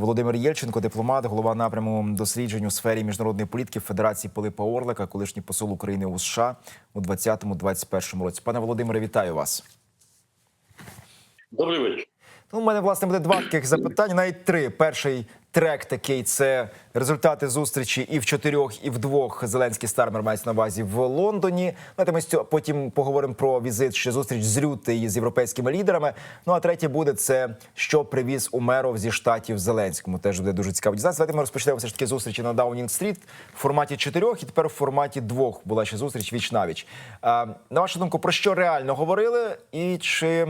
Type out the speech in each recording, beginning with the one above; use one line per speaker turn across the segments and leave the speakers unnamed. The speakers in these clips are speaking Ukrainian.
Володимир Єльченко, дипломат, голова напряму досліджень у сфері міжнародної політики Федерації Пилипа Орлика, колишній посол України у США у 2020-2021 році. Пане Володимире, вітаю вас.
Добрий вечір.
Ну, у мене власне буде два таких запитання, навіть три. Перший трек такий це результати зустрічі і в чотирьох, і в двох Зеленський Стармер мається на увазі в Лондоні. Знаєте, ми потім поговоримо про візит ще зустріч з Рюти і з європейськими лідерами. Ну а третє буде це що привіз Умеров зі штатів Зеленському. Теж буде дуже цікаво дізнатися. Давайте ми розпочнемо все ж таки зустрічі на Даунінг-стріт в форматі чотирьох, і тепер в форматі двох була ще зустріч віч навіч. А, на вашу думку, про що реально говорили, і чи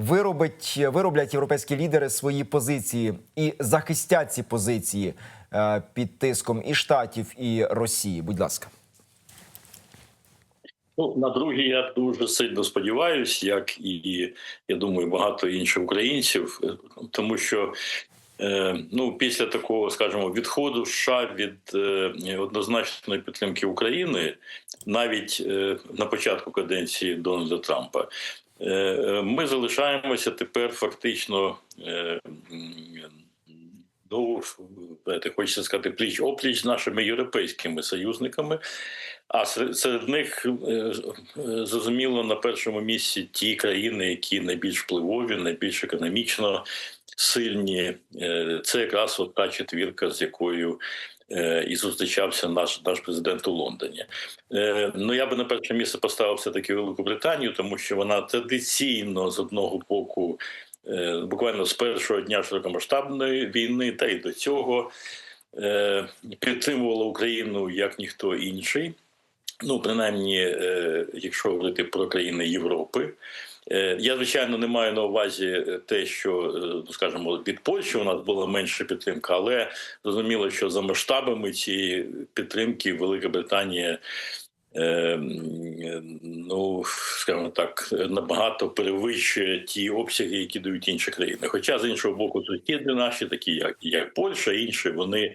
виробить, вироблять європейські лідери свої позиції і захистять ці позиції е, під тиском і штатів, і Росії? Будь ласка.
Ну на другі я дуже сильно сподіваюся, як і я думаю, багато інших українців, е, тому що. е, Ну, після такого, скажімо, відходу США від е, однозначної підтримки України, навіть е, на початку каденції Дональда Трампа, ми залишаємося тепер фактично е, ну, хочеться сказати, пліч опліч з нашими європейськими союзниками. А серед, них е, е, зрозуміло на першому місці ті країни, які найбільш впливові, найбільш економічно сильні. Е, Це якраз от та четвірка, з якою е, і зустрічався наш наш президент у Лондоні. Е, Ну я би на перше місце поставив все таки Велику Британію, тому що вона традиційно з одного боку. Е, Буквально з першого дня широкомасштабної війни, та й до цього е, підтримувала Україну як ніхто інший. Ну, принаймні, е, якщо говорити про країни Європи. Е, Я, звичайно, не маю на увазі те, що, е, ну, скажімо, від Польщі у нас була менша підтримка, але зрозуміло, що за масштабами цієї підтримки Велика Британія. Е, м, Ну, скажімо так, набагато перевищує ті обсяги, які дають інші країни. Хоча з іншого боку, сусіди наші, такі як, як Польща, інші, вони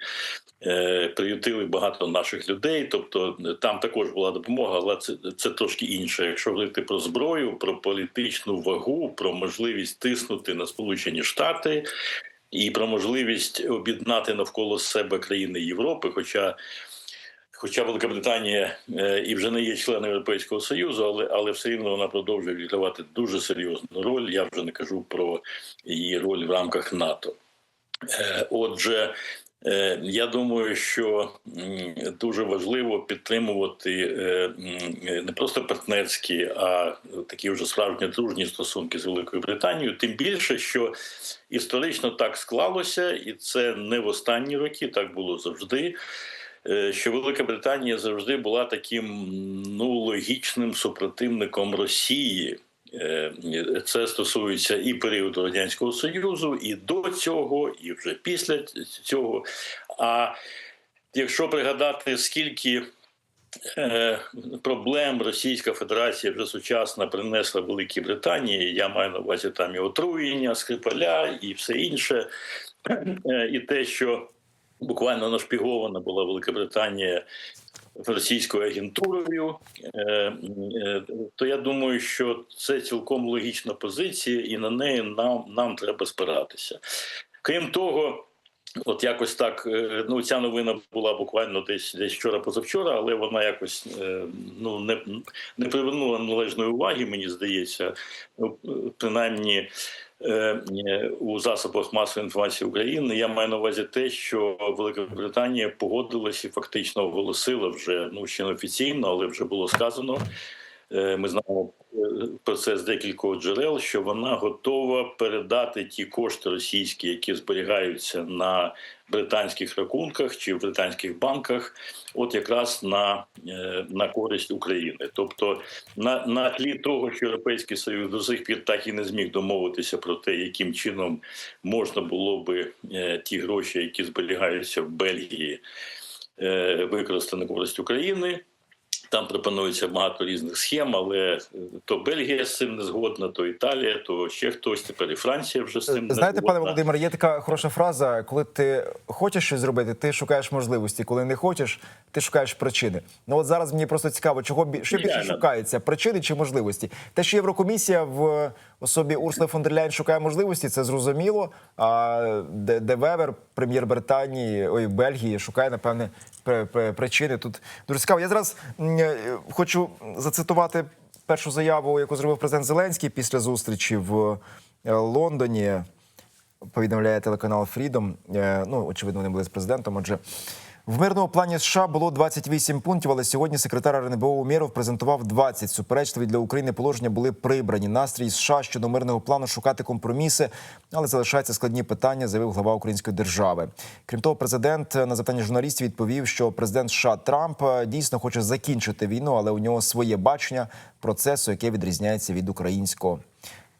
е, приютили багато наших людей. Тобто там також була допомога, але це, це трошки інше. Якщо говорити про зброю, про політичну вагу, про можливість тиснути на Сполучені Штати. І про можливість об'єднати навколо себе країни Європи, хоча Хоча Велика Британія е, і вже не є членом Європейського Союзу, але але все рівно вона продовжує відігравати дуже серйозну роль. Я вже не кажу про її роль в рамках НАТО. Е, Отже, е, я думаю, що дуже важливо підтримувати не просто партнерські, а такі вже справжні дружні стосунки з Великою Британією. Тим більше, що історично так склалося, і це не в останні роки, так було завжди що Велика Британія завжди була таким ну логічним супротивником Росії. Е, Це стосується і періоду радянського союзу, і до цього, і вже після цього. А якщо пригадати, скільки е, проблем Російська Федерація вже сучасна принесла Великій Британії, я маю на увазі там і отруєння, Скрипаля і все інше, Е, і те, що буквально нашпігована була Велика Британія російською агентурою, е, е, то я думаю, що це цілком логічна позиція, і на неї нам, нам треба спиратися. Крім того. От якось так, е, ну ця новина була буквально десь десь вчора позавчора, але вона якось ну не, не привернула належної уваги, мені здається, Ну, принаймні у засобах масової інформації України. Я маю на увазі те, що Велика Британія погодилась і фактично оголосила вже ну ще не офіційно, але вже було сказано. Е, Ми знаємо е, про це з декількох джерел, що вона готова передати ті кошти російські, які зберігаються на британських рахунках чи в британських банках, от якраз на, е, на користь України. Тобто, на, на тлі того, що Європейський Союз до сих пір так і не зміг домовитися про те, яким чином можна було би е, ті гроші, які зберігаються в Бельгії, е, використати на користь України. Там пропонується багато різних схем, але е, то Бельгія з цим не згодна, то Італія, то ще хтось. Тепер і Франція вже з цим не
Знаєте,
згодна.
пане Володимире, є така хороша фраза: коли ти хочеш щось зробити, ти шукаєш можливості. Коли не хочеш, ти шукаєш причини. Ну от зараз мені просто цікаво, чого що більше шукається причини чи можливості? Те, що Єврокомісія в особі Урсули фон дер Ляйн шукає можливості, це зрозуміло. А де, де Вевер, прем'єр Британії, ой, Бельгії, шукає напевне пр- пр- причини. Тут дуже цікаво. Я зараз хочу зацитувати першу заяву, яку зробив президент Зеленський після зустрічі в е, Лондоні повідомляє телеканал Freedom. Е, Ну, очевидно, вони були з президентом. Отже, в мирному плані США було 28 пунктів, але сьогодні секретар РНБО Умєров презентував 20. Суперечливі для України положення були прибрані. Настрій США щодо мирного плану шукати компроміси, але залишаються складні питання, заявив глава української держави. Крім того, президент на запитання журналістів відповів, що президент США Трамп е, дійсно хоче закінчити війну, але у нього своє бачення процесу, яке відрізняється від українського.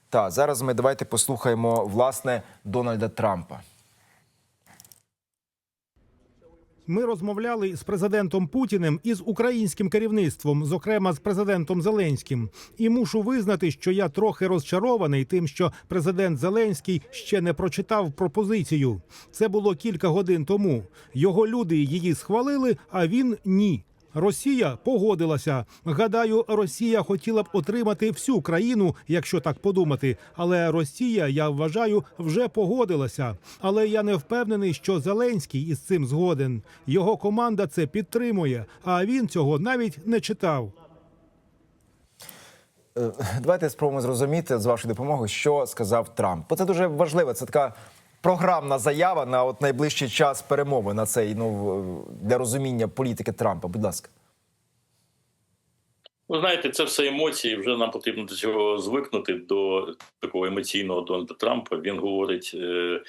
Та зараз ми давайте послухаємо власне Дональда Трампа.
Ми розмовляли з президентом Путіним і з українським керівництвом, зокрема з президентом Зеленським. І мушу визнати, що я трохи розчарований тим, що президент Зеленський ще не прочитав пропозицію. Це було кілька годин тому. Його люди її схвалили, а він ні. Росія погодилася. Гадаю, Росія хотіла б отримати всю країну, якщо так подумати. Але Росія, я вважаю, вже погодилася. Але я не впевнений, що Зеленський із цим згоден. Його команда це підтримує, а він цього навіть не читав.
Е, Давайте спробуємо зрозуміти з вашою допомогою, що сказав Трамп. Бо це дуже важливо. Це така програмна заява на от найближчий час перемови на цей ну для розуміння політики Трампа. Будь ласка.
Ви знаєте, це все емоції. Вже нам потрібно до цього звикнути до такого емоційного Дональда Трампа. Він говорить е,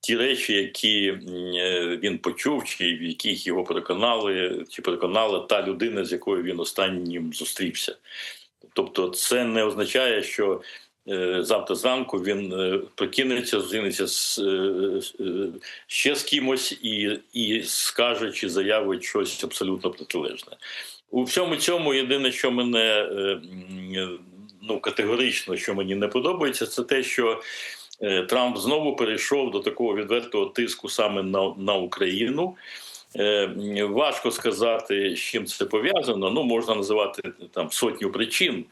ті речі, які е, він почув, чи в яких його переконали, чи переконала та людина, з якою він останнім зустрівся. Тобто, це не означає, що завтра зранку він е, прокинеться, зустрінеться з, е, е, ще з кимось і, і скаже чи заявить щось абсолютно протилежне. У всьому цьому єдине, що мене е, ну категорично, що мені не подобається, це те, що е, Трамп знову перейшов до такого відвертого тиску саме на, на Україну. Е, Важко сказати, з чим це пов'язано. Ну можна називати там сотню причин.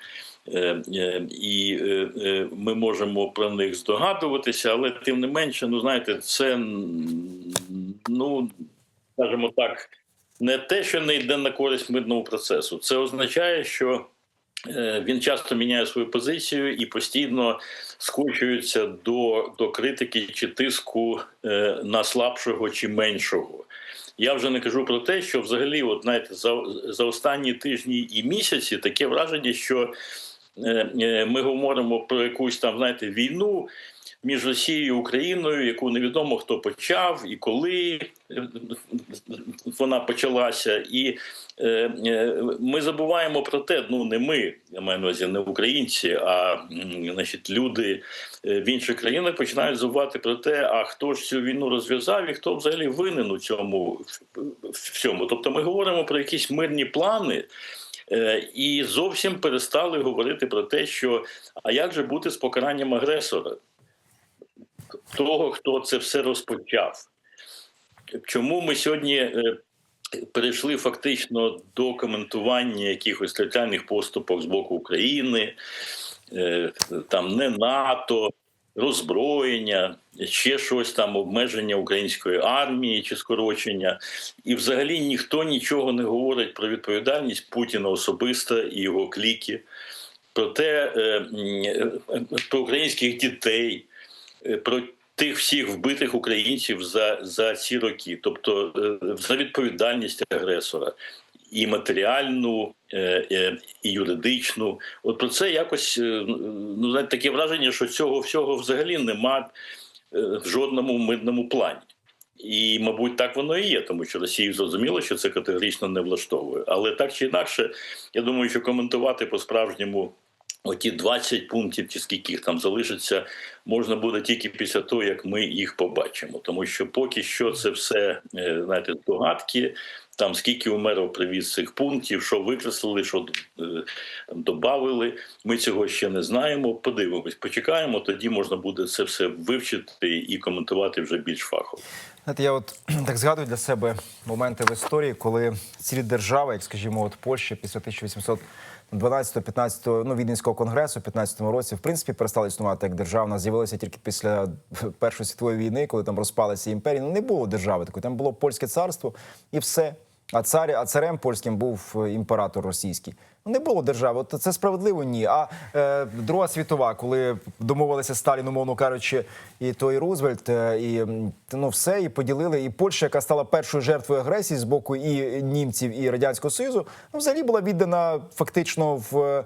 Е, е, І е, ми можемо про них здогадуватися, але тим не менше, ну знаєте, це ну скажімо так, не те, що не йде на користь мирного процесу. Це означає, що він часто міняє свою позицію і постійно скочується до, до критики чи тиску на слабшого чи меншого. Я вже не кажу про те, що взагалі, от знаєте, за, за останні тижні і місяці таке враження, що ми говоримо про якусь там, знаєте, війну між Росією і Україною, яку невідомо хто почав і коли е, вона почалася. І е, е, ми забуваємо про те, ну не ми, я маю на увазі не українці, а значить, люди е, в інших країнах починають забувати про те, а хто ж цю війну розв'язав і хто взагалі винен у цьому всьому. Тобто ми говоримо про якісь мирні плани. Е, І зовсім перестали говорити про те, що а як же бути з покаранням агресора, того, хто це все розпочав. Чому ми сьогодні е, перейшли фактично до коментування якихось територіальних поступок з боку України, е, там не НАТО, роззброєння, ще щось там, обмеження української армії чи скорочення. І взагалі ніхто нічого не говорить про відповідальність Путіна особисто і його кліки, про те, е, е, про українських дітей, е, про тих всіх вбитих українців за, за ці роки, тобто за відповідальність агресора. І матеріальну, е, е, і юридичну, от про це якось е, ну знаєте, таке враження, що цього всього взагалі нема в жодному мирному плані. І, мабуть, так воно і є, тому що Росії зрозуміло, що це категорично не влаштовує. Але так чи інакше, я думаю, що коментувати по-справжньому Оті 20 пунктів, чи скільки їх там залишиться, можна буде тільки після того, як ми їх побачимо. Тому що поки що це все знаєте, догадки. Там скільки умеров привіз цих пунктів, що викреслили, що е, додали. Ми цього ще не знаємо. Подивимось, почекаємо. Тоді можна буде це все вивчити і коментувати вже більш фахово.
Знаєте, я от так згадую для себе моменти в історії, коли цілі держави, як скажімо, от Польща після 1812-15 ну, Віденського конгресу в 15-му році, в принципі, перестала існувати як держава. Вона з'явилася тільки після Першої світової війни, коли там розпалися імперії. Ну не було держави такої. Там було польське царство і все. А цар, а царем польським був е, імператор російський. Не було держави. От це справедливо ні. А е, Друга світова, коли домовилися Сталін, умовно кажучи, і той Рузвельт, е, і ну все, і поділили. І Польща, яка стала першою жертвою агресії з боку і німців, і радянського союзу, ну взагалі була віддана фактично в, в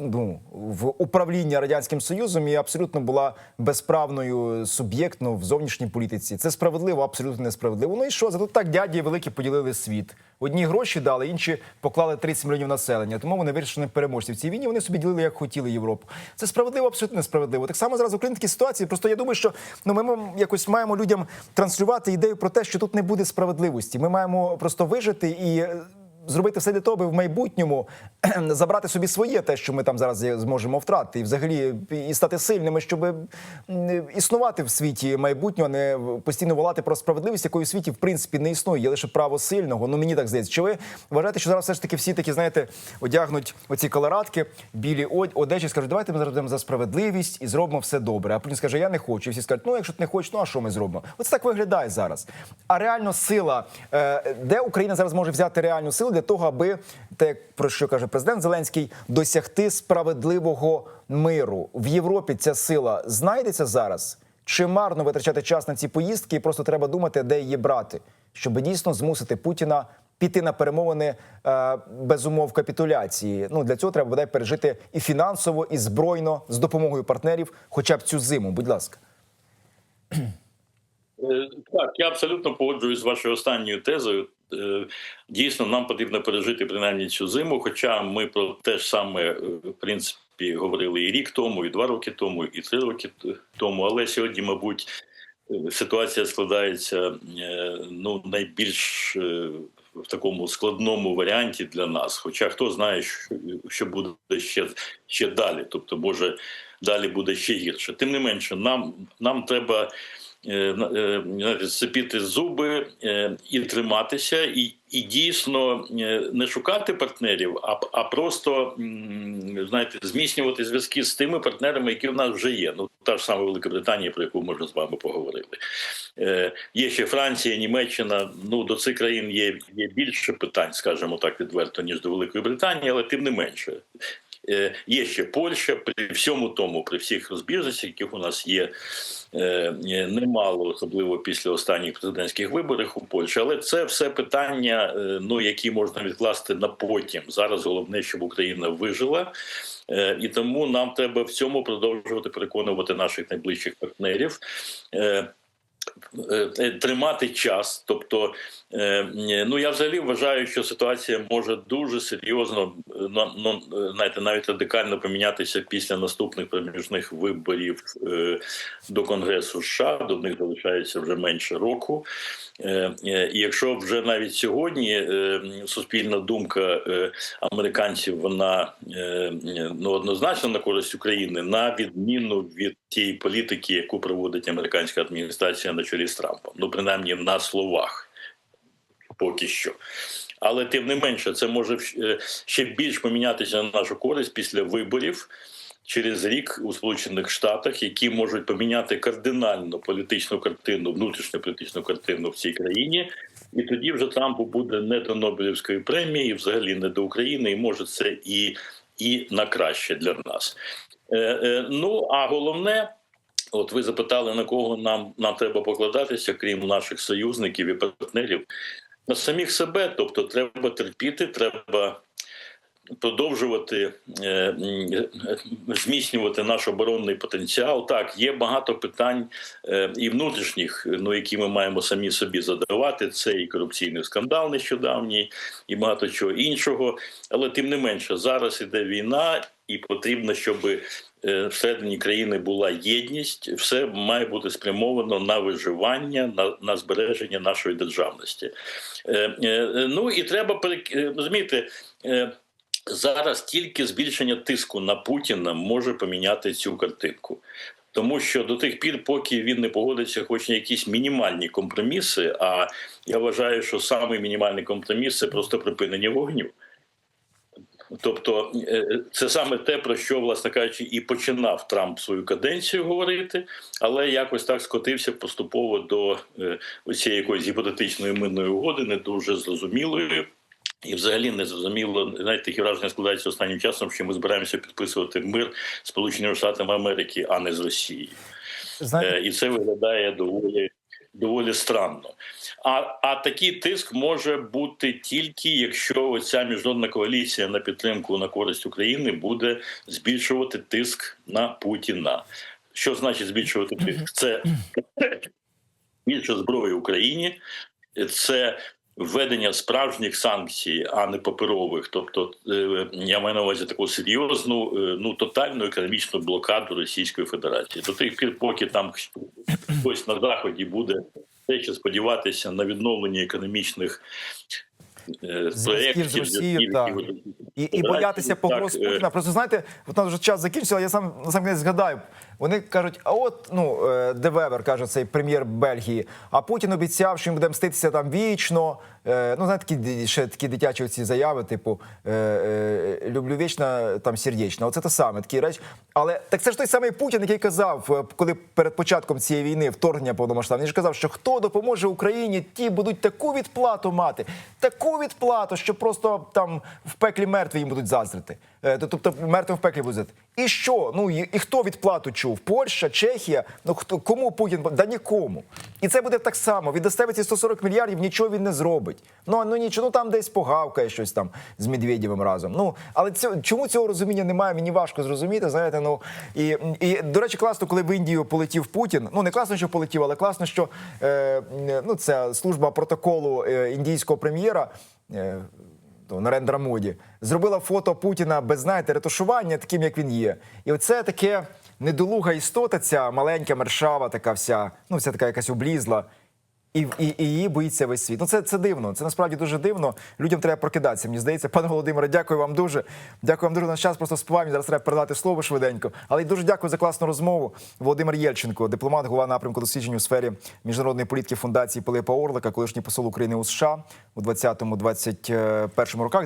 ну в управління радянським союзом і абсолютно була безправною суб'єктно в зовнішній політиці. Це справедливо, абсолютно несправедливо. Ну і що? Зато так дяді великі поділили світ. Одні гроші дали, інші поклали 30 мільйонів населення. Тому вони не не переможці в цій війні. Вони собі ділили як хотіли Європу. Це справедливо, абсолютно несправедливо. Так само зараз в Україні такі ситуації. Просто я думаю, що ну ми якось маємо людям транслювати ідею про те, що тут не буде справедливості. Ми маємо просто вижити і. Зробити все для того, аби в майбутньому забрати собі своє, те, що ми там зараз зможемо втратити, і взагалі і стати сильними, щоб існувати в світі майбутнього, а не постійно волати про справедливість, якої в світі в принципі не існує. Є лише право сильного. Ну мені так здається. Чи ви вважаєте, що зараз все ж таки всі такі, знаєте, одягнуть оці колорадки, білі од- одежі, скажуть, давайте ми зараз будемо за справедливість і зробимо все добре. А потім скаже, я не хочу. І всі скажуть, ну якщо ти не хочеш, ну а що ми зробимо? Оце так виглядає зараз. А реально сила, е, де Україна зараз може взяти реальну силу для того, аби те, про що каже президент Зеленський, досягти справедливого миру в Європі. Ця сила знайдеться зараз. Чи марно витрачати час на ці поїздки, і просто треба думати, де її брати, щоб дійсно змусити Путіна піти на перемовини е, без умов капітуляції. Ну для цього треба бодай пережити і фінансово, і збройно з допомогою партнерів, хоча б цю зиму. Будь ласка.
Е, Так, я абсолютно погоджуюсь з вашою останньою тезою. Е, Дійсно, нам потрібно пережити принаймні цю зиму. Хоча ми про те ж саме е, в принципі говорили і рік тому, і два роки тому, і три роки тому. Але сьогодні, мабуть, е, ситуація складається ну найбільш в такому складному варіанті для нас. Хоча хто знає, що буде ще, ще далі, тобто, може, далі буде ще гірше. Тим не менше, нам, нам треба е, е, знаєте, зуби е, і триматися, і, і дійсно не шукати партнерів, а, а просто знаєте, зміцнювати зв'язки з тими партнерами, які в нас вже є. Ну та ж сама Велика Британія, про яку ми вже з вами поговорили. Е, Є ще Франція, Німеччина. Ну до цих країн є, є більше питань, скажімо так, відверто, ніж до Великої Британії, але тим не менше. Е, Є ще Польща при всьому тому, при всіх розбіжностях, яких у нас є е, е, немало, особливо після останніх президентських виборів у Польщі. Але це все питання, ну які можна відкласти на потім. Зараз головне, щоб Україна вижила. І тому нам треба в цьому продовжувати переконувати наших найближчих партнерів. Е, е, Тримати час, тобто, е, ну я взагалі вважаю, що ситуація може дуже серйозно ну, знаєте, навіть радикально помінятися після наступних проміжних виборів до Конгресу США. До них залишається вже менше року. І якщо вже навіть сьогодні суспільна думка американців вона ну однозначно на користь України, на відміну від тієї політики, яку проводить американська адміністрація на чолі з Трампом, ну принаймні на словах, поки що. Але тим не менше, це може е, ще більш помінятися на нашу користь після виборів через рік у Сполучених Штатах, які можуть поміняти кардинально політичну картину, внутрішню політичну картину в цій країні. І тоді вже Трампу буде не до Нобелівської премії, і взагалі не до України, і може це і, і на краще для нас. Е, е, ну а головне. От ви запитали, на кого нам, нам треба покладатися, крім наших союзників і партнерів, на самих себе. Тобто, треба терпіти, треба продовжувати е, зміцнювати наш оборонний потенціал. Так, є багато питань і внутрішніх, ну які ми маємо самі собі задавати. Це і корупційний скандал нещодавній, і багато чого іншого. Але тим не менше, зараз іде війна, і потрібно, щоб е, всередині країни була єдність. Все має бути спрямовано на виживання, на, на збереження нашої державності. Е, е, ну і треба перек- розумієте. Зараз тільки збільшення тиску на Путіна може поміняти цю картинку. Тому що до тих пір, поки він не погодиться, хоч на якісь мінімальні компроміси. А я вважаю, що самий мінімальний компроміс це просто припинення вогню. Тобто, е, це саме те, про що, власне кажучи, і починав Трамп свою каденцію говорити, але якось так скотився поступово до е, цієї якоїсь гіпотетичної мирної угоди, не дуже зрозумілої. І взагалі не зрозуміло, знаєте, такі враження складаються останнім часом, що ми збираємося підписувати мир з Сполученими Штатами Америки, а не з Росією.
Знаєте,
Е, і це виглядає доволі, доволі странно. А, а такий тиск може бути тільки якщо ця міжнародна коаліція на підтримку на користь України буде збільшувати тиск на Путіна. Що значить збільшувати тиск? Це більше зброї Україні, це введення справжніх санкцій, а не паперових. Тобто, е, я маю на увазі таку серйозну, е, ну тотальну економічну блокаду Російської Федерації. До тих пір, поки там хтось на заході буде все ще сподіватися на відновлення економічних е,
Зв'язків з Росією, так. І, і боятися погроз Путіна. Просто знаєте, от нас вже час закінчився, я сам на сам кінець згадаю. Вони кажуть, а от ну е, Де Вебер, каже цей прем'єр Бельгії. А Путін обіцяв, що він буде мститися там вічно. Е, ну, знаєте, такі ще такі дитячі ці заяви, типу е, люблю вічно, там сердечно. Оце те саме такі речі. Але так це ж той самий Путін, який казав, коли перед початком цієї війни вторгнення повномасштабне, він ж казав, що хто допоможе Україні, ті будуть таку відплату мати, таку відплату, що просто там в пеклі мертві їм будуть заздрити. Е, то- Тобто мертвим в пеклі будуть. І що? Ну і, і хто відплату чув? Польща, Чехія? Ну хто кому Путін? Да нікому. І це буде так само. Віддасте ці 140 мільярдів, нічого він не зробить. Ну ну нічого, ну там десь погавкає щось там з Медведєвим разом. Ну але цього, чому цього розуміння немає? Мені важко зрозуміти. Знаєте, ну і, і до речі, класно, коли в Індію полетів Путін. Ну не класно, що полетів, але класно, що е, ну це служба протоколу е, індійського прем'єра. Е, то Нарендра Моді, зробила фото Путіна без знаєте, ретушування, таким як він є. І оце таке недолуга істота, ця маленька мершава, така вся, ну вся така якась облізла. І, і, і її боїться весь світ. Ну це, це дивно. Це насправді дуже дивно. Людям треба прокидатися. Мені здається, пане Володимире, дякую вам дуже. Дякую вам дуже наш час. Просто співаємо. Зараз треба передати слово швиденько. Але й дуже дякую за класну розмову. Володимир Єльченко, дипломат, голова напрямку досліджень у сфері міжнародної політики фундації Пилипа Орлика, колишній посол України у США у 20-21 роках.